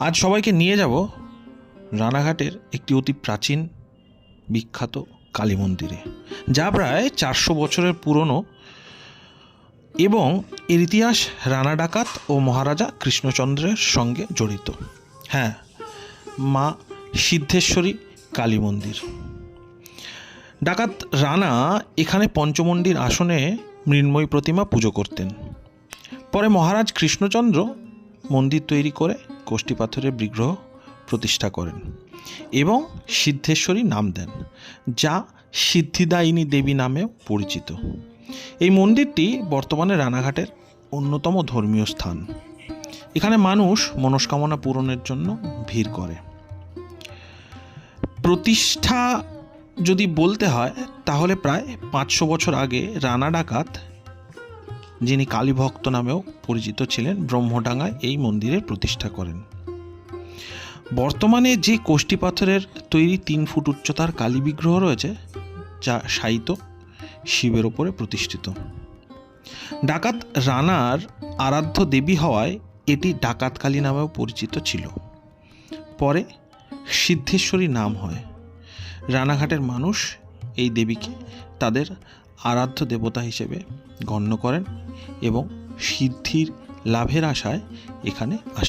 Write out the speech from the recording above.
আজ সবাইকে নিয়ে যাব রানাঘাটের একটি অতি প্রাচীন, বিখ্যাত কালী মন্দিরে, যা প্রায় চারশো বছরের পুরনো এবং এর ইতিহাস রানা ডাকাত ও মহারাজা কৃষ্ণচন্দ্রের সঙ্গে জড়িত। হ্যাঁ মা সিদ্ধেশ্বরী কালী মন্দির। ডাকাত রানা এখানে পঞ্চমন্ডির আসনে মৃন্ময়ী প্রতিমা পুজো করতেন। পরে মহারাজ কৃষ্ণচন্দ্র মন্দির তৈরি করে কোষ্ঠী পাথরের বিগ্রহ প্রতিষ্ঠা করেন এবং সিদ্ধেশ্বরী নাম দেন, যা সিদ্ধিদায়িনী দেবী নামেও পরিচিত। এই মন্দিরটি বর্তমানে রানাঘাটের অন্যতম ধর্মীয় স্থান। এখানে মানুষ মনস্কামনা পূরণের জন্য ভিড় করে। প্রতিষ্ঠা যদি বলতে হয়, তাহলে প্রায় পাঁচশো বছর আগে রানা ডাকাত যিনি কালীভক্ত নামেও পরিচিত ছিলেন, ব্রহ্মডাঙ্গায় এই মন্দিরের প্রতিষ্ঠা করেন। বর্তমানে যে কোষ্ঠী পাথরের তৈরি তিন ফুট উচ্চতার কালী বিগ্রহ রয়েছে, যা শায়িত শিবের ওপরে প্রতিষ্ঠিত। ডাকাত রানার আরাধ্য দেবী হওয়ায় এটি ডাকাত কালী নামেও পরিচিত ছিল। পরে সিদ্ধেশ্বরী নাম হয়। রানাঘাটের মানুষ এই দেবীকে তাদের আরাধ্য দেবতা হিসেবে গণ্য করেন এবং সিদ্ধির লাভের আশায় এখানে আসেন